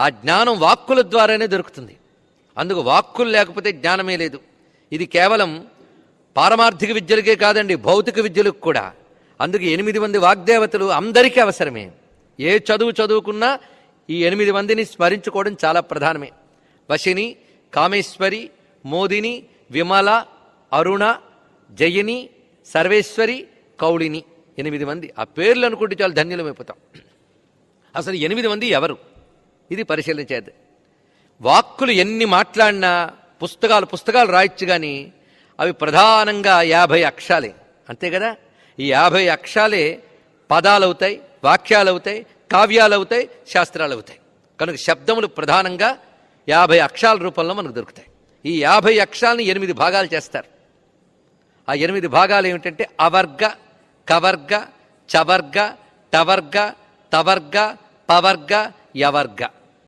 ఆ జ్ఞానం వాక్కుల ద్వారానే దొరుకుతుంది. అందుకు వాక్కులు లేకపోతే జ్ఞానమే లేదు. ఇది కేవలం పారమార్థిక విద్యలకే కాదండి భౌతిక విద్యలకు కూడా. అందుకు ఎనిమిది మంది వాగ్దేవతలు అందరికీ అవసరమే. ఏ చదువు చదువుకున్నా ఈ ఎనిమిది మందిని స్మరించుకోవడం చాలా ప్రధానమే. వశిని కామేశ్వరి మోదిని విమల అరుణ జయని సర్వేశ్వరి కౌళిని. ఎనిమిది మంది. ఆ పేర్లు అనుకుంటే చాలా ధన్యులమైపోతాం అసలు ఎనిమిది మంది ఎవరు? ఇది పరిశీలించేది. వాక్కులు ఎన్ని మాట్లాడినా పుస్తకాలు పుస్తకాలు రాయొచ్చు కానీ అవి ప్రధానంగా యాభై అక్షాలే అంతే కదా? ఈ యాభై అక్షాలే పదాలవుతాయి వాక్యాలవుతాయి వాక్యాలు అవుతాయి కావ్యాలు అవుతాయి శాస్త్రాలు అవుతాయి కనుక శబ్దములు ప్రధానంగా యాభై అక్షాల రూపంలో మనకు దొరుకుతాయి. ఈ యాభై అక్షాలని ఎనిమిది భాగాలు చేస్తారు. ఆ ఎనిమిది భాగాలు ఏమిటంటే అవర్గ కవర్గ చవర్గ టవర్గ తవర్గ పవర్గ యవర్గ.